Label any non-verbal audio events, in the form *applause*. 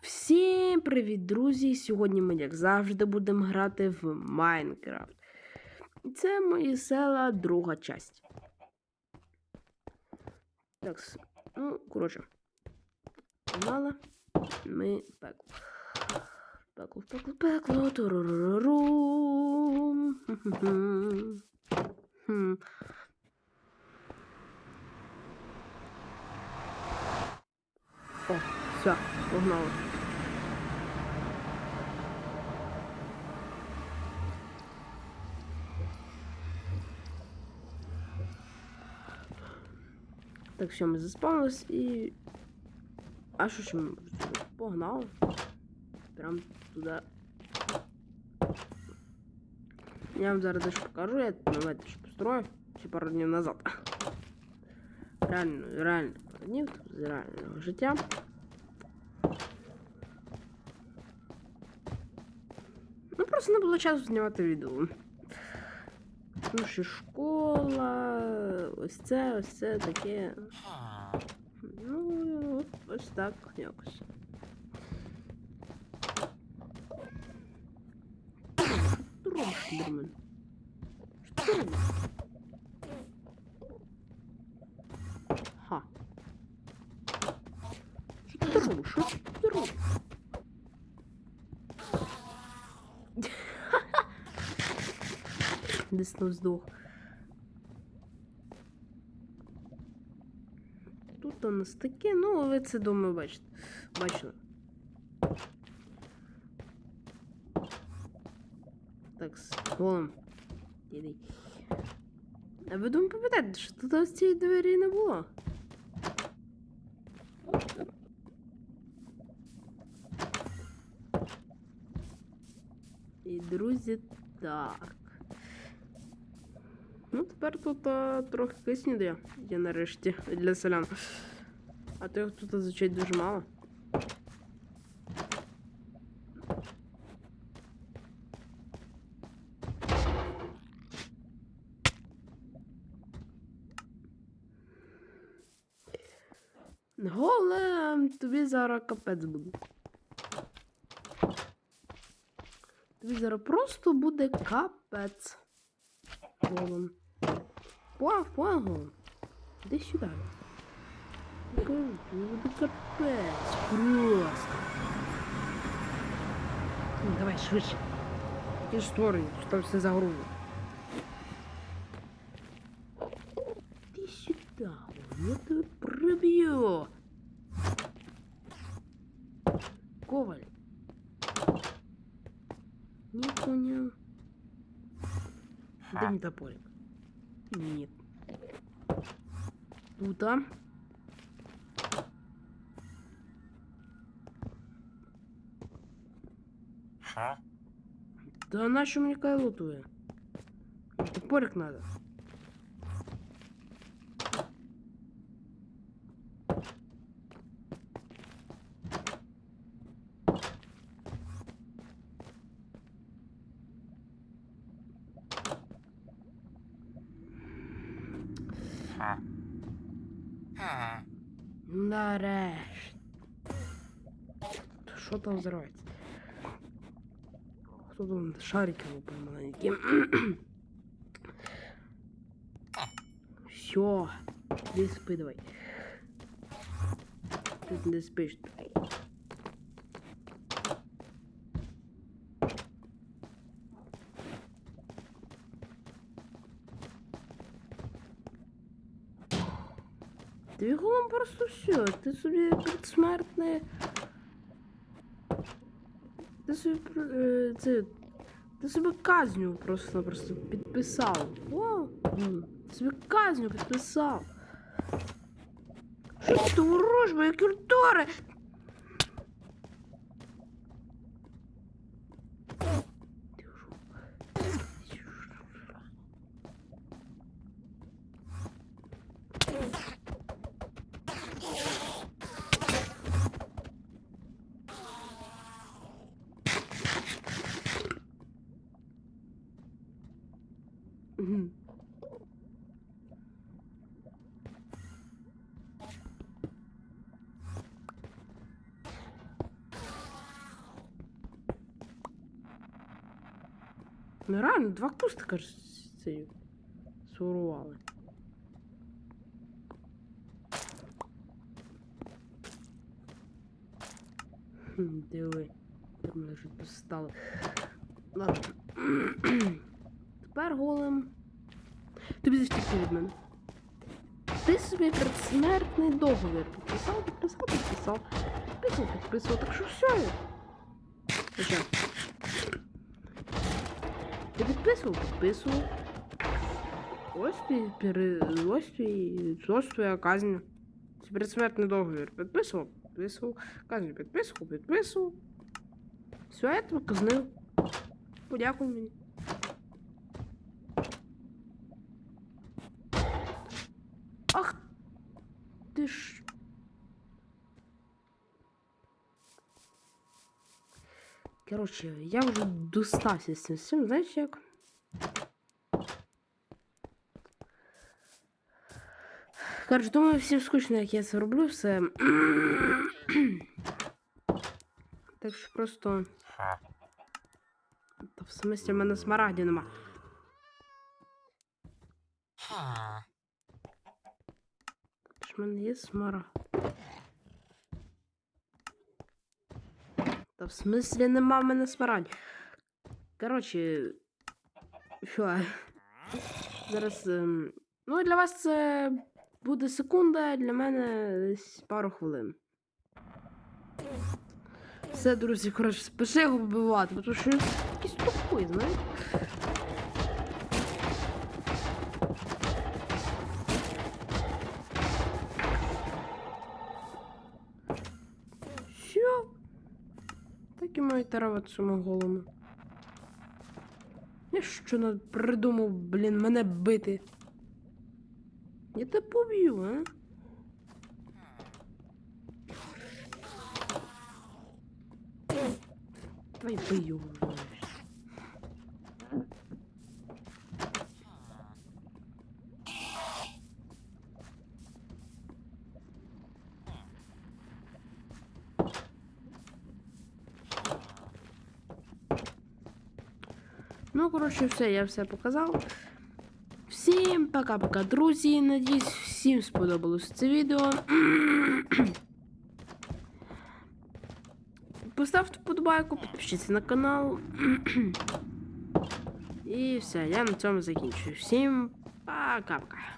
Всім привіт, друзі! Сьогодні ми, як завжди, будемо грати в Майнкрафт. Це мої села, друга часть. Так, ну, коротше. Погнали. Ми пекло. Пекло, пекло, пекло. Туруруру. Хм. все, погнали. Так, все, ми заспавнились і. А що ще ми можемо зробити? Погнали. Прям туди. Я вам зараз дещо покажу, я ну, давайте ж построю ще пару днів назад. Реально, реально пару днів з реального життя. Просто не було часу знімати відео. Ну, ще школа, ось це, ось це таке. Ну, ось так якось. Робиш, Дермен? Що ти робиш? Ха. Що ти робиш? Що ти робиш? Десь не здох. Тут у нас таке, ну ви це думаю бачите. Бачили. Так, з голом. А ви думаю пам'ятаєте, що тут ось цієї двері не було? І друзі, так. Ну, тепер тут а, трохи кисню дає, є нарешті для селян. А то їх тут зазвичай дуже мало. Голем, тобі зараз капець буде. Тобі зараз просто буде капець. Голем. Понял, понял, голем. Іди сюди. Кажу, буде капець. Просто. Ну, Давай швидше. Ти ж створюй, що там все загрузно. Іди сюди, голем, я тебе приб'ю. Коваль. Не Дай мне топорик. Нет. Тута. Ха? Да нащо мне кайло твоє? Топорик надо. Нарешті. Що там взривається? Хто там шарики лупає маленькі? Все. Ти спи давай. Тут не спиш. Твій Просто все. Ти собі предсмертне. Ти собі це. Ти собі казню просто-напросто підписав. О, ти собі казню підписав. Що ти ворож, моя культура? Угу. Ну реально, два кустика ж цією сурували. Хм, диви, там лежить ладно *clears throat* Тепер голим. Тобі завтіки від мене. Ти собі предсмертний договір підписав, підписав, підписав, підписав, підписав, так що все. Хоча. Ти підписував, підписував. Ось твій пере... ось твій... ось твоя казнь. Це предсмертний договір. Підписував, підписував. Казнь підписував, підписував. Все, я тебе казнив. Подякуй мені. Ти ж. Коротше, я вже достався з цим всім, знаєш як? Думаю, всім скучно, як я це роблю все. так що просто. В смислі в мене смарагді нема. В мене є смарагд. Та в смислі нема в мене смарагді. Коротше. Що? Зараз. ем, Ну, для вас це буде секунда, для мене пару хвилин. Все, друзі, коротше, спіши його вбивати, тому що якийсь тупий, знаєте? Так мають маю таравати цьому голому. Я що придумав, блін, мене бити. Я тебе поб'ю, а? Давай бий Ну, коротше, все, я все показав. Всім пока-пока, друзі. Надіюсь, всім сподобалось це відео. *clears throat* Поставте вподобайку, підпишіться на канал. *clears throat* І все, я на цьому закінчую. Всім пока-пока.